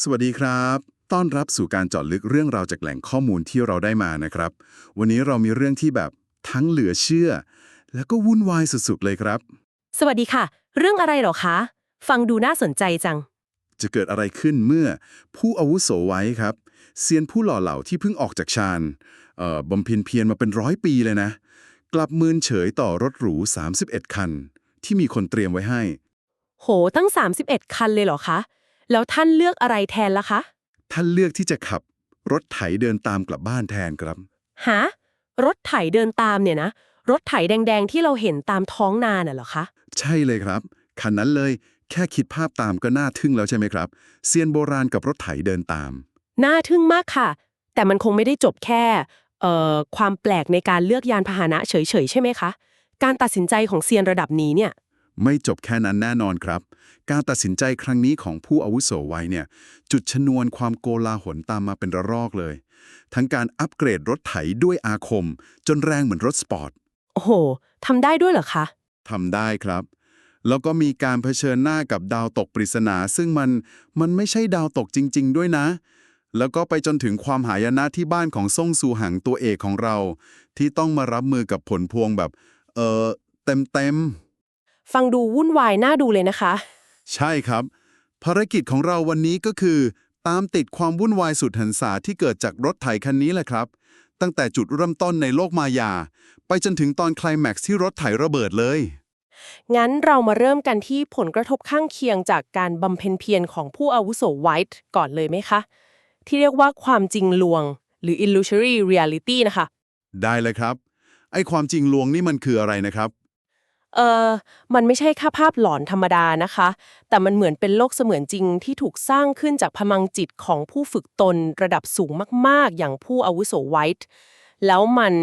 สวัสดีครับ ต้อนรับสู่การเจาะลึกเรื่องราวจากแหล่งข้อมูลที่เราได้มานะครับ วันนี้เรามีเรื่องที่แบบทั้งเหลือเชื่อ แล้วก็วุ่นวายสุดๆเลยครับ สวัสดีค่ะ เรื่องอะไรเหรอคะ ฟังดูน่าสนใจจัง จะเกิดอะไรขึ้นเมื่อผู้อาวุโสไว้ครับเซียนผู้หล่อเหล่าที่เพิ่งออกจากฌานเอ่อบำเพ็ญเพียรมาเป็นร้อยปีเลยนะ กลับมืนเฉยต่อรถหรู 31 คัน ที่มีคนเตรียมไว้ให้ โหตั้ง 31 คันเลยเหรอคะ แล้วท่านเลือกอะไรแทนล่ะคะ ท่านเลือกที่จะขับ รถไถเดินตามกลับบ้านแทนครับ หารถไถเดินตามเนี่ยนะ รถไถแดง ๆ ที่เราเห็นตามท้องนาน่ะเหรอคะ ใช่เลยครับ คันนั้นเลยแค่คิดภาพตามก็น่าทึ่งแล้วใช่ไหมครับ เซียนโบราณกับรถไถเดินตาม น่าทึ่งมากค่ะ แต่มันคงไม่ได้จบแค่เอ่อความแปลกในการเลือกยานพาหนะเฉยๆใช่ไหมคะ การตัดสินใจของเซียนระดับนี้เนี่ย ไม่จบแค่นั้นแน่นอนครับ การตัดสินใจครั้งนี้ของผู้อาวุโสไว้เนี่ย จุดชนวนความโกลาหลตามมาเป็นระลอกเลย ทั้งการอัปเกรดรถไถด้วยอาคม จนแรงเหมือนรถสปอร์ต โอ้โหทำได้ด้วยเหรอคะทำได้ครับ แล้วก็มีการเผชิญหน้ากับดาวตกปริศนา ซึ่งมันมันไม่ใช่ดาวตกจริง ๆ ด้วยนะ แล้วก็ไปจนถึงความหายนะที่บ้านของซ่งซูหังตัวเอกของเรา ที่ต้องมารับมือกับผลพวงแบบ เออเต็มเต็มๆ ฟังดูวุ่นวายน่าดูเลยนะคะ ใช่ครับ ภารกิจของเราวันนี้ก็คือ ตามติดความวุ่นวายสุดหันษาที่เกิดจากรถไถคันนี้แหละครับ ตั้งแต่จุดเริ่มต้นในโลกมายา ไปจนถึงตอนไคลแม็กซ์ที่รถไถระเบิดเลย งั้นเรามาเริ่มกันที่ผลกระทบข้างเคียงจากการบำเพ็ญเพียรของผู้อาวุโสไวท์ก่อนเลยไหมคะ ที่เรียกว่าความจริงลวง หรือ illusory reality นะคะ ได้เลยครับ ไอ้ความจริงลวงนี่มันคืออะไรนะครับ เออมันไม่ใช่แค่ภาพหลอนธรรมดานะคะ แต่มันเหมือนเป็นโลกเสมือนจริงที่ถูกสร้างขึ้นจากพลังจิตของผู้ฝึกตนระดับสูงมาก ๆ อย่างผู้อาวุโสไวท์แล้วมัน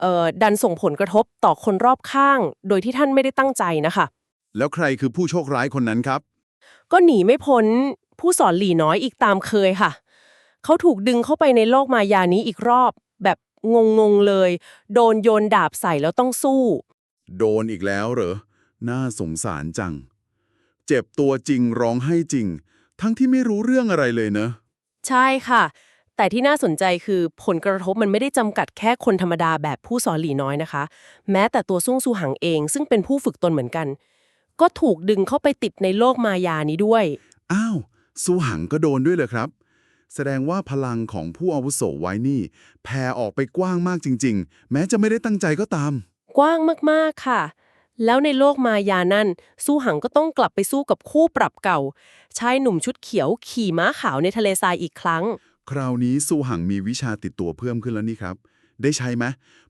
เอ่อดันส่งผลกระทบต่อคนรอบข้าง โดยที่ท่านไม่ได้ตั้งใจนะคะ แล้วใครคือผู้โชคร้ายคนนั้นครับ ก็หนีไม่พ้นผู้สอนหลีน้อยอีกตามเคยค่ะ เขาถูกดึงเข้าไปในโลกมายานี้อีกรอบ แบบงงๆเลย โดนโยนดาบใส่แล้วต้องสู้ โดนอีกแล้วเหรอ น่าสงสารจัง เจ็บตัวจริงร้องให้จริง ทั้งที่ไม่รู้เรื่องอะไรเลยเนอะ ใช่ค่ะ แต่ที่น่าสนใจคือผลกระทบมันไม่ได้จำกัดแค่คนธรรมดาแบบผู้สอนหลีน้อยนะคะ แม้แต่ตัวซุ่งซูหังเอง ซึ่งเป็นผู้ฝึกตนเหมือนกัน ก็ถูกดึงเข้าไปติดในโลกมายานี้ด้วย อ้าว ซูหังก็โดนด้วยเลยครับ แสดงว่าพลังของผู้อาวุโสไว้นี่ แผ่ออกไปกว้างมากจริง ๆ แม้จะไม่ได้ตั้งใจก็ตาม กว้างมากๆค่ะ แล้วในโลกมายานั่น สู้หังก็ต้องกลับไปสู้กับคู่ปรับเก่า ชายหนุ่มชุดเขียวขี่ม้าขาวในทะเลทรายอีกครั้ง คราวนี้ซูหังมีวิชาติดตัวเพิ่มขึ้นแล้วนี่ครับ ได้ใช้ไหม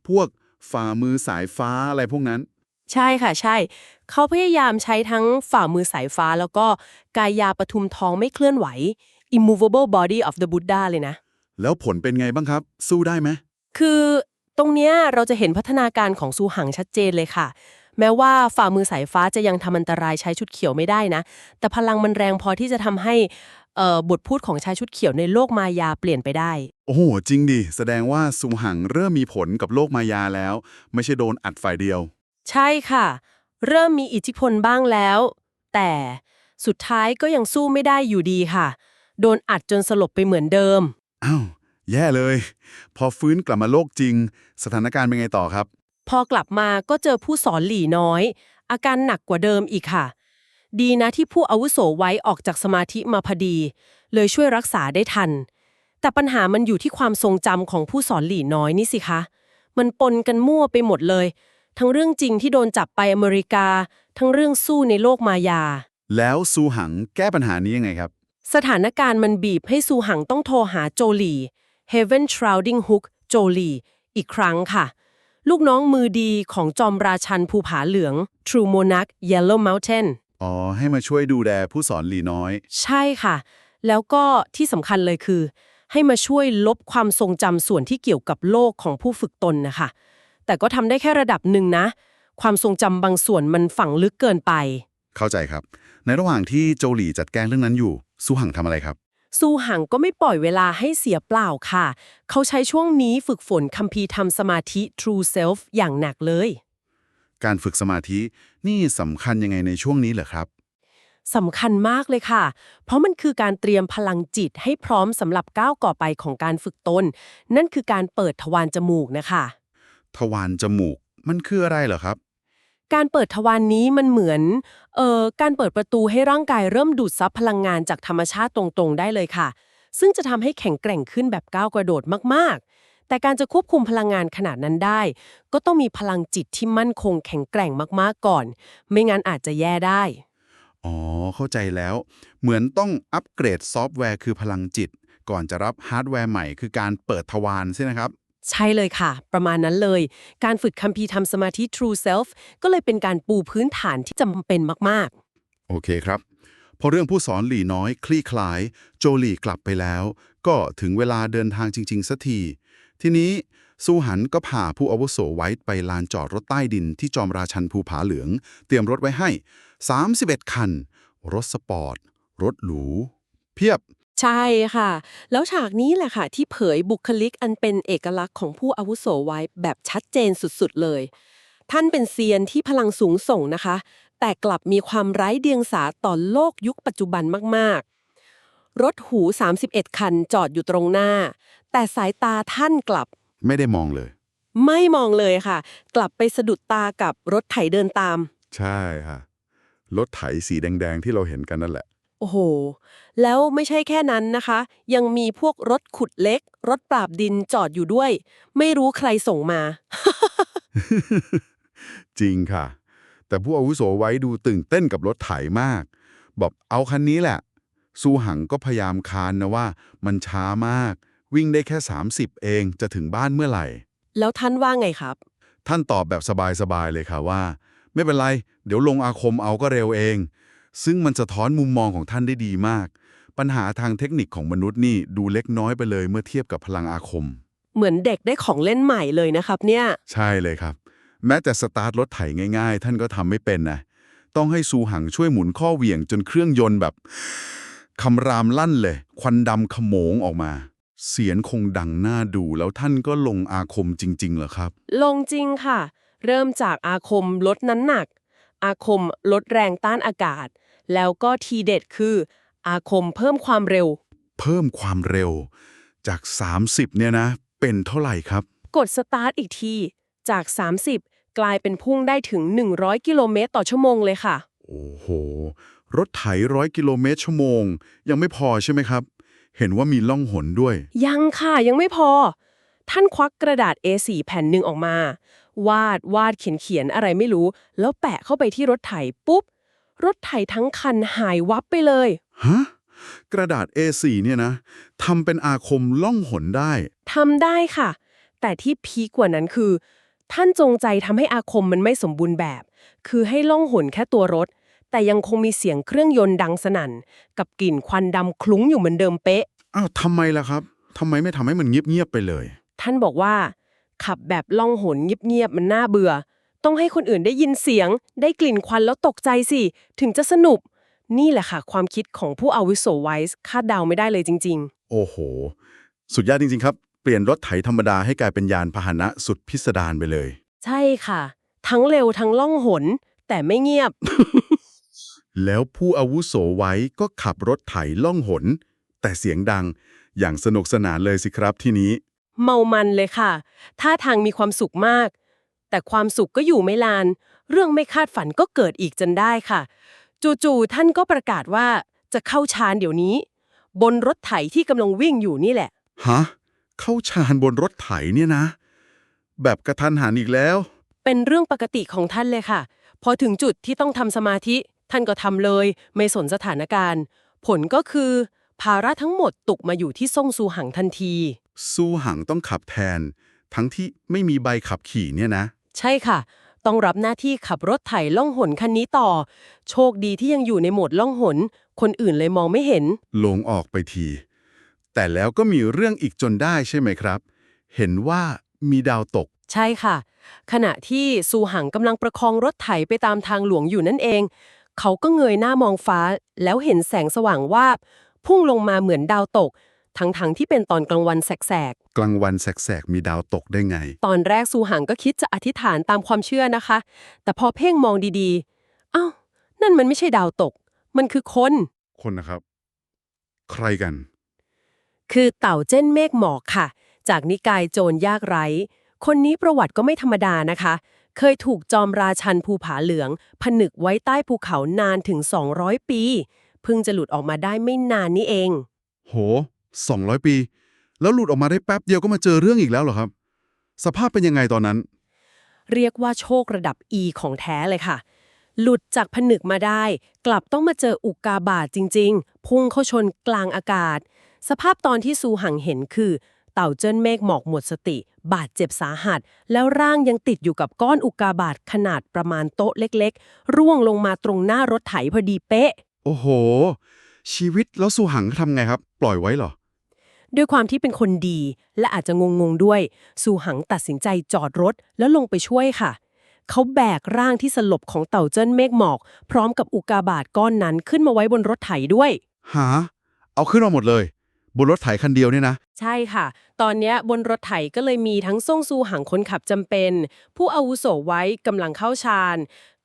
พวกฝ่ามือสายฟ้าอะไรพวกนั้น ใช่ค่ะใช่ เขาพยายามใช้ทั้งฝ่ามือสายฟ้าแล้วก็กายาปทุมทองไม่เคลื่อนไหว immovable body of the Buddha เลยนะ แล้วผลเป็นไงบ้างครับ สู้ได้ไหมคือ ตรงเนี้ยเราจะเห็นพัฒนาการของซูหังชัดเจนเลยค่ะ แม้ว่าฝ่ามือสายฟ้าจะยังทำอันตรายชายชุดเขียวไม่ได้นะ แต่พลังมันแรงพอที่จะทำให้เอ่อบทพูดของชายชุดเขียวในโลกมายาเปลี่ยนไปได้ โอ้โห จริงดิ แสดงว่าซูหังเริ่มมีผลกับโลกมายาแล้ว ไม่ใช่โดนอัดฝ่ายเดียว ใช่ค่ะ เริ่มมีอิทธิพลบ้างแล้ว แต่สุดท้ายก็ยังสู้ไม่ได้อยู่ดีค่ะ โดนอัดจนสลบไปเหมือนเดิม อ้าว แย่เลย พอฟื้นกลับมาโลกจริง สถานการณ์เป็นไงต่อครับ พอกลับมาก็เจอผู้สอนหลี่น้อย อาการหนักกว่าเดิมอีกค่ะ ดีนะที่ผู้อาวุโสไว้ออกจากสมาธิมาพอดี เลยช่วยรักษาได้ทัน แต่ปัญหามันอยู่ที่ความทรงจำของผู้สอนหลี่น้อยนี่สิคะ มันปนกันมั่วไปหมดเลย ทั้งเรื่องจริงที่โดนจับไปอเมริกา ทั้งเรื่องสู้ในโลกมายา แล้วซูหังแก้ปัญหานี้ยังไงครับ สถานการณ์มันบีบให้ซูหังต้องโทรหาโจหลี Heaven Shrouding Hook โจหลี อีกครั้งค่ะ ลูกน้องมือดีของจอมราชันภูผาเหลือง True Monarch Yellow Mountain อ๋อ ให้มาช่วยดูแลผู้สอนหลีน้อย ใช่ค่ะ แล้วก็ที่สำคัญเลยคือ ให้มาช่วยลบความทรงจำส่วนที่เกี่ยวกับโลกของผู้ฝึกตนนะคะ แต่ก็ทำได้แค่ระดับหนึ่งนะ ความทรงจำบางส่วนมันฝังลึกเกินไป เข้าใจครับ ในระหว่างที่โจหลีจัดแกงเรื่องนั้นอยู่ ซูหังทำอะไรครับ ซูหังก็ไม่ปล่อยเวลาให้เสียเปล่าค่ะ เขาใช้ช่วงนี้ฝึกฝนคัมภีร์ทำสมาธิ True Self อย่างหนักเลย การฝึกสมาธินี่สำคัญยังไงในช่วงนี้เหรอครับสำคัญมากเลยค่ะ เพราะมันคือการเตรียมพลังจิตให้พร้อมสำหรับก้าวก่อไปของการฝึกตน นั่นคือการเปิดทวารจมูกนะคะ ทวารจมูกมันคืออะไรเหรอครับ การเปิดทวารนนี้มันเหมือนเอ่อการเปิดประตูให้ร่างกายเริ่มดูดซับพลังงานจากธรรมชาติตรงๆ ได้เลยค่ะ ซึ่งจะทำให้แข็งแกร่งขึ้นแบบก้าวกระโดดมากๆ แต่การจะควบคุมพลังงานขนาดนั้นได้ ก็ต้องมีพลังจิตที่มั่นคงแข็งแกร่งมากๆก่อน ไม่งั้นอาจจะแย่ได้ อ๋อ เข้าใจแล้ว เหมือนต้องอัปเกรดซอฟต์แวร์คือพลังจิต ก่อนจะรับฮาร์ดแวร์ใหม่คือการเปิดทวารใช่ไหมครับ ใช่เลยค่ะ ประมาณนั้นเลย การฝึกคัมภีร์ทำสมาธิ True Self ก็เลยเป็นการปูพื้นฐานที่จำเป็นมากโอเคครับ พอเรื่องผู้สอนหลี่น้อย คลี่คลาย โจหลี่กลับไปแล้ว ก็ถึงเวลาเดินทางจริง ๆสักที ทีนี้ซูหันก็พาผู้อาวุโสไว้ไปลานจอดรถใต้ดินที่จอมราชันภูผาเหลือง เตรียมรถไว้ให้ 31 คัน รถสปอร์ต รถหรู เพียบ ใช่ค่ะ แล้วฉากนี้แหละค่ะ ที่เผยบุคลิกอันเป็นเอกลักษณ์ของผู้อาวุโสไว้แบบชัดเจนสุดๆเลย ท่านเป็นเซียนที่พลังสูงส่งนะคะ แต่กลับมีความไร้เดียงสาต่อโลกยุคปัจจุบันมากๆ รถหู 31 คันจอดอยู่ตรงหน้า แต่สายตาท่านกลับ ไม่ได้มองเลย ไม่มองเลยค่ะ กลับไปสะดุดตากับรถไถเดินตาม ใช่ค่ะรถไถสีแดง ๆ ที่เราเห็นกันนั่นแหละ โอ้โห แล้วไม่ใช่แค่นั้นนะคะ ยังมีพวกรถขุดเล็ก รถปราบดินจอดอยู่ด้วย ไม่รู้ใครส่งมา จริงค่ะ แต่ผู้อาวุโสไว้ดูตื่นเต้นกับรถไถมาก บอกเอาคันนี้แหละ ซูหังก็พยายามคานนะว่า มันช้ามาก วิ่งได้แค่ 30 เองจะถึงบ้านเมื่อไหร่ แล้วท่านว่าไงครับ ท่านตอบแบบสบายๆเลยค่ะว่า ไม่เป็นไร เดี๋ยวลงอาคมเอาก็เร็วเอง ซึ่งมันสะท้อนมุมมองของท่านได้ดีมาก ปัญหาทางเทคนิคของมนุษย์นี่ดูเล็กน้อยไปเลยเมื่อเทียบกับพลังอาคม เหมือนเด็กได้ของเล่นใหม่เลยนะครับเนี่ยใช่เลยครับ แม้แต่สตาร์ทรถไถง่ายๆ ท่านก็ทำไม่เป็นนะต้องให้ซูหังช่วยหมุนข้อเหวี่ยงจนเครื่องยนต์แบบคำรามลั่นเลย ควันดำขโมงออกมา เสียงคงดังน่าดูแล้วท่านก็ลงอาคมจริงๆเหรอครับ ลงจริงค่ะ เริ่มจากอาคมลดน้ำหนัก อาคมลดแรงต้านอากาศ แล้วก็ทีเด็ดคือ อาคมเพิ่มความเร็ว เพิ่มความเร็ว จาก 30 เนี่ยนะ เป็นเท่าไหร่ครับ กดสตาร์ทอีกที จาก 30 กลายเป็นพุ่งได้ถึง 100 กิโลเมตรต่อชั่วโมงเลยค่ะ โอ้โห รถไถร้อยกิโลเมตรชั่วโมง ยังไม่พอใช่ไหมครับ เห็นว่ามีล่องหนด้วย ยังค่ะยังไม่พอ ท่านควักกระดาษ A4 แผ่นหนึ่งออกมา วาดวาดเขียนเขียนอะไรไม่รู้ แล้วแปะเข้าไปที่รถไถปุ๊บ รถไถทั้งคันหายวับไปเลย ฮะ กระดาษ A4 เนี่ยนะทำเป็นอาคมล่องหนได้ ทำได้ค่ะ แต่ที่พีคกว่านั้นคือ ท่านจงใจทำให้อาคมมันไม่สมบูรณ์แบบ คือให้ล่องหนแค่ตัวรถ แต่ยังคงมีเสียงเครื่องยนต์ดังสนั่น กับกลิ่นควันดำคลุ้งอยู่เหมือนเดิมเป๊ะ อ้าวทำไมล่ะครับทำไมไม่ทำให้มันเงียบๆไปเลย ท่านบอกว่า ขับแบบล่องหนเงียบๆมันน่าเบื่อ ต้องให้คนอื่นได้ยินเสียง ได้กลิ่นควันแล้วตกใจสิ ถึงจะสนุก นี่แหละค่ะ ความคิดของผู้อาวุโสไวส์คาดเดาไม่ได้เลยจริงโอ้โห สุดยอดจริง ๆ ครับ เปลี่ยนรถไถธรรมดาให้กลายเป็นยานพาหนะสุดพิสดารไปเลยๆใช่ค่ะ ทั้งเร็วทั้งล่องหน แต่ไม่เงียบ แล้วผู้อาวุโสไว้ก็ขับรถไถล่องหน แต่เสียงดังอย่างสนุกสนานเลยสิครับที่นี้ เมามันเลยค่ะท่าทางมีความสุขมาก แต่ความสุขก็อยู่ไม่ลาน เรื่องไม่คาดฝันก็เกิดอีกจนได้ค่ะ จู่ๆท่านก็ประกาศว่าจะเข้าฌานเดี๋ยวนี้ บนรถไถที่กำลังวิ่งอยู่นี่แหละ ฮะ เข้าฌานบนรถไถเนี่ยนะ แบบกระทันหันอีกแล้ว เป็นเรื่องปกติของท่านเลยค่ะ พอถึงจุดที่ต้องทำสมาธิ ท่านก็ทำเลย ไม่สนสถานการณ์ ผลก็คือ ภาระทั้งหมดตกมาอยู่ที่ซ่งซูหังทันที สู้หังต้องขับแทน ทั้งที่ไม่มีใบขับขี่เนี่ยนะ ใช่ค่ะ ต้องรับหน้าที่ขับรถไถล่องหนคันนี้ต่อ โชคดีที่ยังอยู่ในโหมดล่องหน คนอื่นเลยมองไม่เห็น ลงออกไปที แต่แล้วก็มีเรื่องอีกจนได้ใช่ไหมครับ เห็นว่ามีดาวตก ใช่ค่ะ ขณะที่ซูหังกำลังประคองรถไถไปตามทางหลวงอยู่นั่นเอง เขาก็เงยหน้ามองฟ้า แล้วเห็นแสงสว่างวาบ พุ่งลงมาเหมือนดาวตก ทั้งๆที่เป็นตอนกลางวันแสกกลางวันแสกๆ มีดาวตกได้ไงๆตอนแรกซูหังก็คิดจะอธิษฐานตามความเชื่อนะคะ แต่พอเพ่งมองดีๆอ้าวนั่นมันไม่ใช่ดาวตก มันคือคน คนนะครับ ใครกัน คือเต่าเจ้นเมฆหมอกค่ะ จากนิกายโจรยากไร้ คนนี้ประวัติก็ไม่ธรรมดานะคะ เคยถูกจอมราชันภูผาเหลือง ผนึกไว้ใต้ภูเขานานถึง 200 ปี เพิ่งจะหลุดออกมาได้ไม่นานนี้เอง โห 200 ปี แล้วหลุดออกมาได้แป๊บเดียวก็มาเจอเรื่องอีกแล้วเหรอครับ สภาพเป็นยังไงตอนนั้น เรียกว่าโชคระดับ E ของแท้เลยค่ะ หลุดจากผนึกมาได้ กลับต้องมาเจออุกกาบาตจริง ๆ พุ่งเข้าชนกลางอากาศ สภาพตอนที่ซูหังเห็นคือ เต่าเจิ้นเมฆหมอกหมดสติ บาดเจ็บสาหัส แล้วร่างยังติดอยู่กับก้อนอุกกาบาตขนาดประมาณโต๊ะเล็ก ๆ ร่วงลงมาตรงหน้ารถไถพอดีเป๊ะ โอ้โห ชีวิตแล้วสูหังทำไงครับ ปล่อยไว้เหรอ ด้วยความที่เป็นคนดี และอาจจะงงๆด้วย สูหังตัดสินใจจอดรถแล้วลงไปช่วยค่ะ เขาแบกร่างที่สลบของเต่าเจิ้นเมฆหมอก พร้อมกับอุกาบาตก้อนนั้นขึ้นมาไว้บนรถไถด้วย หา เอาขึ้นมาหมดเลย บนรถไถคันเดียวเนี่ยนะ ใช่ค่ะ ตอนเนี้ยบนรถไถก็เลยมีทั้งส่งซูหังคนขับจำเป็น ผู้อาวุโสไว้กำลังเข้าชาญ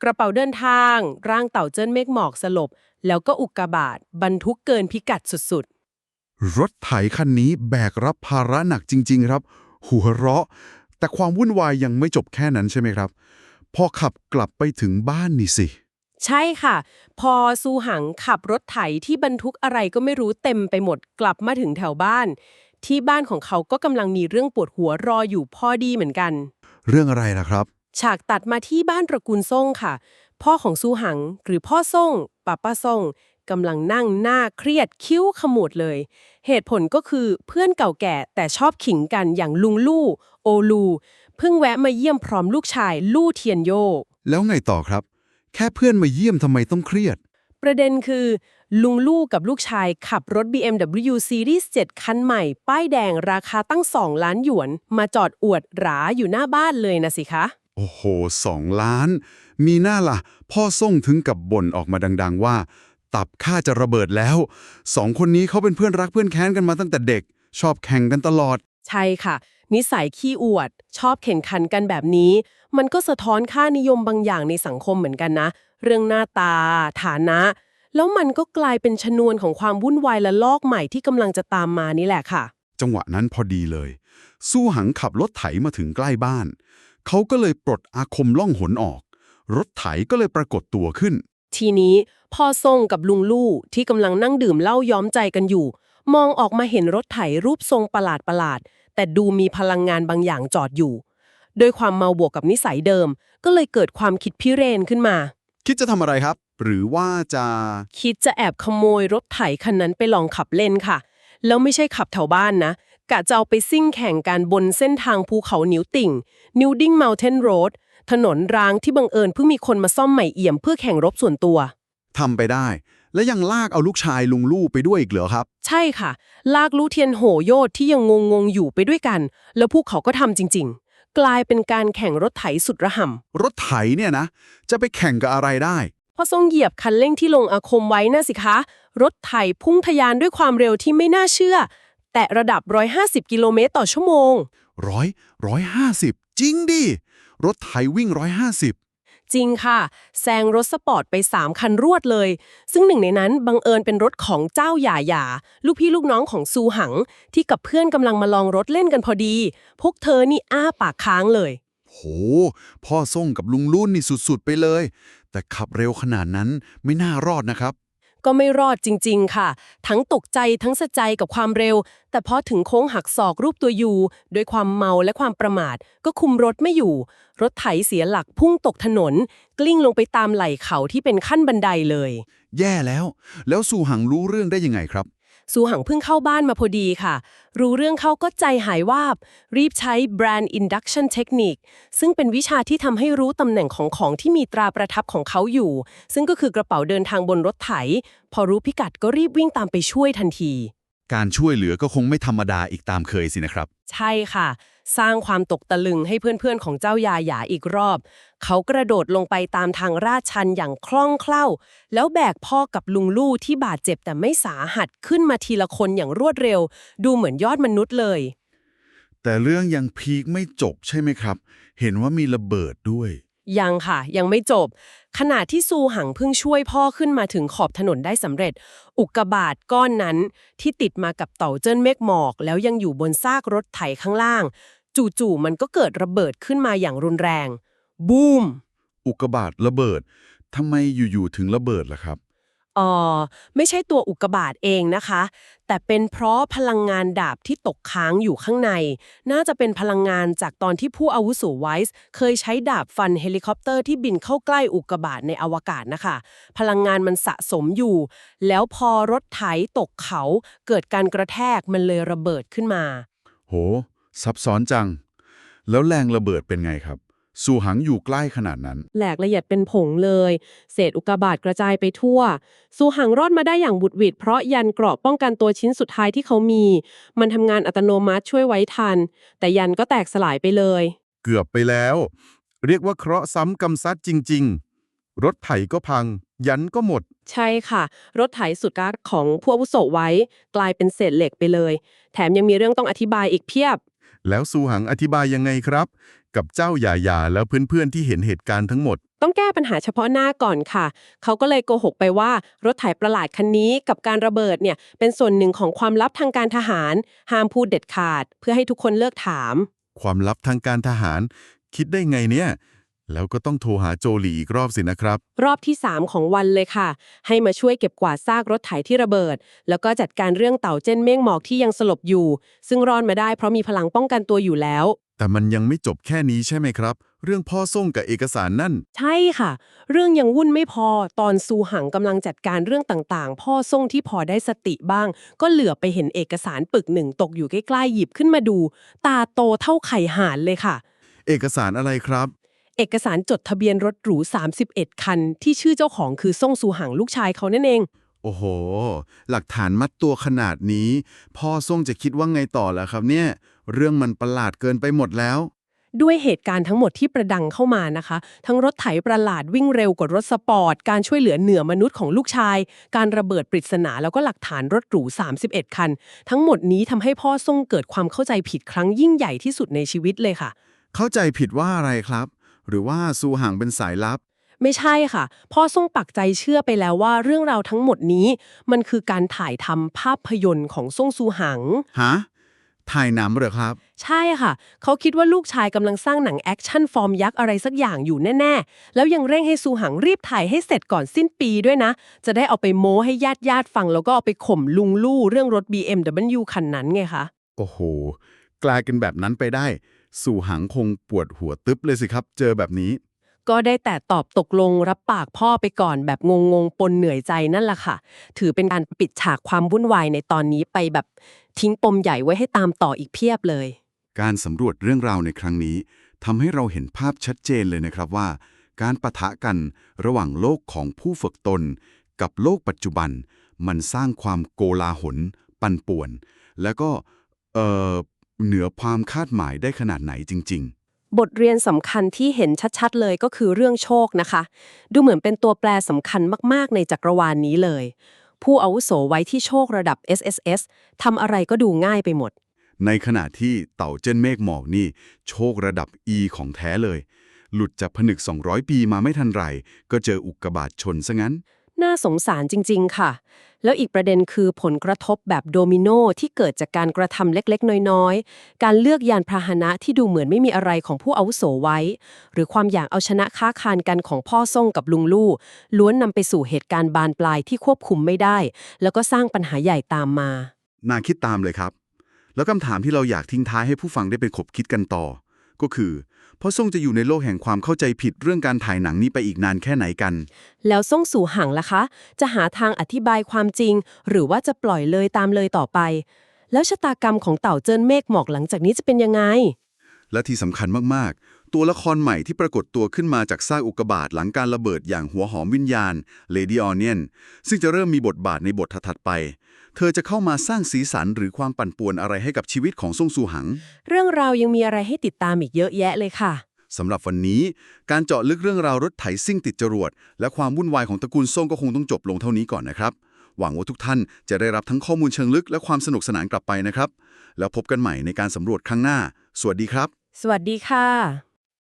กระเป๋าเดินทาง ร่างเต่าเจิ้นเมฆหมอกสลบ แล้วก็อุกกาบาตบรรทุกเกินพิกัดสุดๆ รถไถคันนี้แบกรับภาระหนักจริง ๆ ครับ หัวเราะ แต่ความวุ่นวายยังไม่จบแค่นั้นใช่ไหมครับ พอขับกลับไปถึงบ้านนี่สิ ใช่ค่ะ พอซูหังขับรถไถที่บรรทุกอะไรก็ไม่รู้เต็มไปหมดกลับมาถึงแถวบ้าน ที่บ้านของเขาก็กำลังมีเรื่องปวดหัวรออยู่พอดีเหมือนกัน เรื่องอะไรล่ะครับ ฉากตัดมาที่บ้านตระกูลซ่งค่ะ พ่อของซูหังหรือพ่อซ่งป้าป้าซ่ง กำลังนั่งหน้าเครียดคิ้วขมวดเลย เหตุผลก็คือเพื่อนเก่าแก่แต่ชอบขิงกันอย่างลุงลู่โอลู เพิ่งแวะมาเยี่ยมพร้อมลูกชายลู่เทียนโยแล้วไงต่อครับ แค่เพื่อนมาเยี่ยมทำไมต้องเครียด ประเด็นคือ ลุงลู่กับลูกชายขับรถ BMW Series 7 คันใหม่ ป้ายแดงราคาตั้ง 2 ล้านหยวน มาจอดอวดหราอยู่หน้าบ้านเลยนะสิคะ โอ้โหสองล้าน มีหน้าล่ะ พ่อส่งถึงกับบ่นออกมาดัง ๆ ว่า ตับข้าจะระเบิดแล้ว สองคนนี้เขาเป็นเพื่อนรักเพื่อนแค้นกันมาตั้งแต่เด็ก ชอบแข่งกันตลอด ใช่ค่ะ นิสัยขี้อวด ชอบเข็นขันกันแบบนี้ มันก็สะท้อนค่านิยมบางอย่างในสังคมเหมือนกันนะ เรื่องหน้าตา ฐานะ แล้วมันก็กลายเป็นชนวนของความวุ่นวายและลอกใหม่ที่กำลังจะตามมานี่แหละค่ะ จังหวะนั้นพอดีเลย สู้หังขับรถไถมาถึงใกล้บ้าน เขาก็เลยปลดอาคมล่องหนออก รถไถก็เลยปรากฏตัวขึ้น ทีนี้ พ่อทรงกับลุงลู่ที่กำลังนั่งดื่มเหล้าย้อมใจกันอยู่ มองออกมาเห็นรถไถรูปทรงประหลาดประหลาดๆแต่ดูมีพลังงานบางอย่างจอดอยู่ โดยความเมาบวกกับนิสัยเดิม ก็เลยเกิดความคิดพิเรนขึ้นมา คิดจะทำอะไรครับ หรือว่าจะคิดจะแอบขโมยรถไถคันนั้นไปลองขับเล่นค่ะ แล้วไม่ใช่ขับแถวบ้านนะ กะจะเอาไปซิ่งแข่งกันบนเส้นทางภูเขานิวติ่งนิวดิ้งเมลเทนโรดถนนรางที่บังเอิญเพิ่งมีคนมาซ่อมใหม่เอี่ยมเพื่อแข่งรบส่วนตัว ทำไปได้ และยังลากเอาลูกชายลุงลู่ไปด้วยอีกเหรอครับ ใช่ค่ะ ลากลู่เทียนโหโยดที่ยังงงๆอยู่ไปด้วยกัน แล้วพวกเขาก็ทำจริง ๆ กลายเป็นการแข่งรถไถสุดระห่ำ รถไถเนี่ยนะ จะไปแข่งกับอะไรได้ พอทรงเหยียบคันเร่งที่ลงอาคมไว้น่ะสิคะ รถไถพุ่งทะยานด้วยความเร็วที่ไม่น่าเชื่อ แต่ระดับ 150 กิโลเมตรต่อชั่วโมง ร้อยร้อยห้าสิบจริงดิ รถไถวิ่งร้อยห้าสิบ จริงค่ะแซงรถสปอร์ตไป 3 คันรวดเลย ซึ่งหนึ่งในนั้นบังเอิญเป็นรถของเจ้าหย่าหย่าลูกพี่ลูกน้องของซูหัง ที่กับเพื่อนกำลังมาลองรถเล่นกันพอดี พวกเธอนี่อ้าปากค้างเลย โห พ่อส่งกับลุงลุ่นนี่สุดๆไปเลย แต่ขับเร็วขนาดนั้นไม่น่ารอดนะครับ ก็ไม่รอดจริง ๆ ค่ะ ทั้งตกใจทั้งสะใจกับความเร็ว แต่พอถึงโค้งหักศอกรูปตัวยูด้วยความเมาและความประมาท ก็คุมรถไม่อยู่ รถไถเสียหลักพุ่งตกถนน กลิ้งลงไปตามไหล่เขาที่เป็นขั้นบันไดเลย แย่แล้ว แล้วสู่หังรู้เรื่องได้ยังไงครับ ซูหังเพิ่งเข้าบ้านมาพอดีค่ะ รู้เรื่องเขาก็ใจหายวาบ รีบใช้ Brand Induction Technique ซึ่งเป็นวิชาที่ทำให้รู้ตำแหน่งของของที่มีตราประทับของเขาอยู่ ซึ่งก็คือกระเป๋าเดินทางบนรถไถ พอรู้พิกัดก็รีบวิ่งตามไปช่วยทันที การช่วยเหลือก็คงไม่ธรรมดาอีกตามเคยสินะครับ ใช่ค่ะ สร้างความตกตะลึงให้เพื่อนๆ ของเจ้ายาหยาอีกรอบ เขากระโดดลงไปตามทางราดชันอย่างคล่องแคล่ว แล้วแบกพ่อกับลุงลู่ที่บาดเจ็บแต่ไม่สาหัสขึ้นมาทีละคนอย่างรวดเร็ว ดูเหมือนยอดมนุษย์เลย แต่เรื่องยังพีคไม่จบใช่ไหมครับ เห็นว่ามีระเบิดด้วย ยังค่ะ ยังไม่จบ ขณะที่ซูหังเพิ่งช่วยพ่อขึ้นมาถึงขอบถนนได้สำเร็จ อุกกาบาตก้อนนั้นที่ติดมากับเต่าเจิ้นเมฆหมอก แล้วยังอยู่บนซากรถไถข้างล่าง จู่ๆมันก็เกิดระเบิดขึ้นมาอย่างรุนแรง บูม อุกกาบาตระเบิดทำไมอยู่ๆถึงระเบิดล่ะครับ อ๋อ ไม่ใช่ตัวอุกกาบาตเองนะคะ แต่เป็นเพราะพลังงานดาบที่ตกค้างอยู่ข้างใน น่าจะเป็นพลังงานจากตอนที่ผู้อาวุโสไวส์เคยใช้ดาบฟันเฮลิคอปเตอร์ที่บินเข้าใกล้อุกกาบาตในอวกาศนะคะ พลังงานมันสะสมอยู่ แล้วพอรถไถตกเขาเกิดการกระแทกมันเลยระเบิดขึ้นมา โห ซับซ้อนจัง แล้วแรงระเบิดเป็นไงครับ สูหังอยู่ใกล้ขนาดนั้น แหลกละเอียดเป็นผงเลย เศษอุกกาบาตกระจายไปทั่ว สูหังรอดมาได้อย่างบุดหวิดเพราะยันเกราะป้องกันตัวชิ้นสุดท้ายที่เขามี มันทำงานอัตโนมัติช่วยไว้ทัน แต่ยันก็แตกสลายไปเลย เกือบไปแล้ว เรียกว่าเคราะห์ซ้ำกำซัดจริง ๆ รถไถก็พัง ยันก็หมด ใช่ค่ะ รถไถสุดกักของผู้อาวุโสไว้ กลายเป็นเศษเหล็กไปเลย แถมยังมีเรื่องต้องอธิบายอีกเพียบ แล้วสูหังอธิบายยังไงครับ กับเจ้าหยาหยาแล้วเพื่อนๆที่เห็นเหตุการณ์ทั้งหมด ต้องแก้ปัญหาเฉพาะหน้าก่อนค่ะ เขาก็เลยโกหกไปว่ารถไถประหลาดคันนี้กับการระเบิดเนี่ยเป็นส่วนหนึ่งของความลับทางการทหาร ห้ามพูดเด็ดขาด เพื่อให้ทุกคนเลิกถาม ความลับทางการทหาร คิดได้ไงเนี่ย แล้วก็ต้องโทรหาโจหลีอีกรอบสินะครับ รอบที่ 3 ของวันเลยค่ะ ให้มาช่วยเก็บกวาดซากรถไถที่ระเบิด แล้วก็จัดการเรื่องเต่าเจนเม่งหมอกที่ยังสลบอยู่ ซึ่งรอดมาได้เพราะมีพลังป้องกันตัวอยู่แล้ว แต่มันยังไม่จบแค่นี้ใช่ไหมครับ เรื่องพ่อส่งกับเอกสารนั่น ใช่ค่ะ เรื่องยังวุ่นไม่พอตอนซูหังกำลังจัดการเรื่องต่างๆ พ่อส่งที่พอได้สติบ้าง ก็เหลือไปเห็นเอกสารปึกหนึ่งตกอยู่ใกล้ๆหยิบขึ้นมาดู ตาโตเท่าไข่ห่านเลยค่ะ เอกสารอะไรครับ เอกสารจดทะเบียนรถหรู 31 คัน ที่ชื่อเจ้าของคือส่งซูหังลูกชายเขานั่นเอง โอ้โห หลักฐานมัดตัวขนาดนี้ พ่อส่งจะคิดว่าไงต่อล่ะครับเนี่ย เรื่องมันประหลาดเกินไปหมดแล้ว ด้วยเหตุการณ์ทั้งหมดที่ประดังเข้ามานะคะ ทั้งรถไถประหลาดวิ่งเร็วกว่ารถสปอร์ต การช่วยเหลือเหนือมนุษย์ของลูกชาย การระเบิดปริศนาแล้วก็หลักฐานรถหรู 31 คัน ทั้งหมดนี้ทำให้พ่อทรงเกิดความเข้าใจผิดครั้งยิ่งใหญ่ที่สุดในชีวิตเลยค่ะ เข้าใจผิดว่าอะไรครับ หรือว่าซูหังเป็นสายลับ ไม่ใช่ค่ะ พ่อทรงปักใจเชื่อไปแล้วว่าเรื่องราวทั้งหมดนี้ มันคือการถ่ายทำภาพยนตร์ของซ่งซูหัง ฮะ ถ่ายหน้ำเหรอครับ ใช่ค่ะ เขาคิดว่าลูกชายกำลังสร้างหนังแอคชั่นฟอร์มยักษ์อะไรสักอย่างอยู่แน่ ๆ แล้วยังเร่งให้ซูหังรีบถ่ายให้เสร็จก่อนสิ้นปีด้วยนะ จะได้เอาไปโม้ให้ญาติญาติๆฟัง แล้วก็เอาไปข่มลุงลู่เรื่องรถ BMW คันนั้นไงคะ โอ้โห กลายเป็นแบบนั้นไปได้ สู่หังคงปวดหัวตึ๊บเลยสิครับ เจอแบบนี้ ก็ได้แต่ตอบตกลงรับปากพ่อไปก่อนแบบงงๆ ปนเหนื่อยใจนั่นแหละค่ะ ถือเป็นการปิดฉากความวุ่นวายในตอนนี้ไปแบบทิ้งปมใหญ่ไว้ให้ตามต่ออีกเพียบเลย การสำรวจเรื่องราวในครั้งนี้ทำให้เราเห็นภาพชัดเจนเลยนะครับว่า การปะทะกันระหว่างโลกของผู้ฝึกตน กับโลกปัจจุบัน มันสร้างความโกลาหล ปั่นป่วน แล้วก็เอ่อ เหนือความคาดหมายได้ขนาดไหนจริงบทเรียนสำคัญที่เห็นชัดๆเลยก็คือเรื่องโชคนะคะ ดูเหมือนเป็นตัวแปรสำคัญมากๆในจักรวาลนี้เลย ผู้อาวุโสไว้ที่โชคระดับ SSS ทำอะไรก็ดูง่ายไปหมดๆในขณะที่เต่าเจิ้นเมฆหมอกนี่ โชคระดับ E ของแท้เลย หลุดจากผนึก 200 ปีมาไม่ทันไร ก็เจออุกกาบาตชนซะงั้น น่าสงสารจริง ๆ ค่ะ แล้วอีกประเด็นคือผลกระทบแบบโดมิโนที่เกิดจากการกระทำเล็กๆ น้อยๆ การเลือกยานพาหนะที่ดูเหมือนไม่มีอะไรของผู้อาวุโสไว้ หรือความอยากเอาชนะค้าคานกันของพ่อส่งกับลุงลู่ล้วนนำไปสู่เหตุการณ์บานปลายที่ควบคุมไม่ได้ แล้วก็สร้างปัญหาใหญ่ตามมา น่าคิดตามเลยครับ แล้วคำถามที่เราอยากทิ้งท้ายให้ผู้ฟังได้เป็นขบคิดกันต่อ ก็คือ พ่อทรงจะอยู่ในโลกแห่งความเข้าใจผิดเรื่องการถ่ายหนังนี้ไปอีกนานแค่ไหนกัน แล้วซ่งสู่ห่างล่ะคะ จะหาทางอธิบายความจริง หรือว่าจะปล่อยเลยตามเลยต่อไป แล้วชะตากรรมของเต่าเจิ้นเมฆหมอกหลังจากนี้จะเป็นยังไง และที่สำคัญมากๆ ตัวละครใหม่ที่ปรากฏตัวขึ้นมาจากซากอุกกาบาตหลังการระเบิดอย่างหัวหอมวิญญาณ Lady Onion ซึ่งจะเริ่มมีบทบาทในบทถัดๆไป เธอจะเข้ามาสร้างสีสันหรือความปั่นป่วนอะไรให้กับชีวิตของซ่งซูหัง เรื่องราวยังมีอะไรให้ติดตามอีกเยอะแยะเลยค่ะ สำหรับวันนี้ การเจาะลึกเรื่องราวรถไถซิ่งติดจรวด และความวุ่นวายของตระกูลซ่งก็คงต้องจบลงเท่านี้ก่อนนะครับ หวังว่าทุกท่านจะได้รับทั้งข้อมูลเชิงลึกและความสนุกสนานกลับไปนะครับ แล้วพบกันใหม่ในการสำรวจครั้งหน้า สวัสดีครับ สวัสดีค่ะ